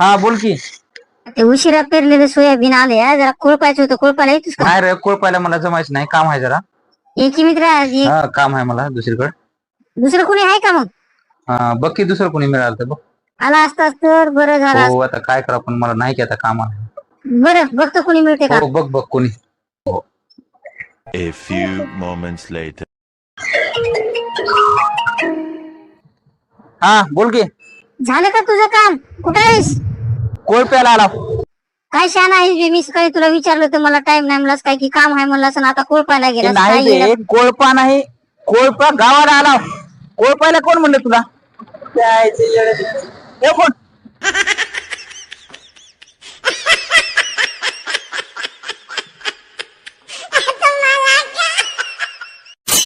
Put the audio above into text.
हा बोल की. ते उशिरा पेरलेलं सोयाबीन आले हा, जरा कोळपायचं होतं कोळपायला येतोस का? नाही रे कोळपायला मला जमायचं नाही काम आहे जरा. एकी मित्र आहे, हा काम आहे मला दुसरीकडे. दुसरं कोणी आहे का मग? हा बघ की दुसरं कोणी मिळालं तर बघ. आला असतास तर बरं झालं. हो आता काय करा पण मला नाही की आता काम आहे. बरं बघतो कोणी मिळते का? हो बघ बघ कोणी. A few moments later. हा बोल की. झालं का तुझं काम? कुठं आहेस? कोळप्याला आला. काय शान आहेस बे? मी सकाळी तुला विचारलं तर मला टाइम नाही म्हणलास काय की काम आहे म्हणलास आणि आता कोळपायला ते गेला? नाही कोळपा नाही. कोळपा गावाला आला. कोळपायला कोण म्हणलं तुला? हे कोण?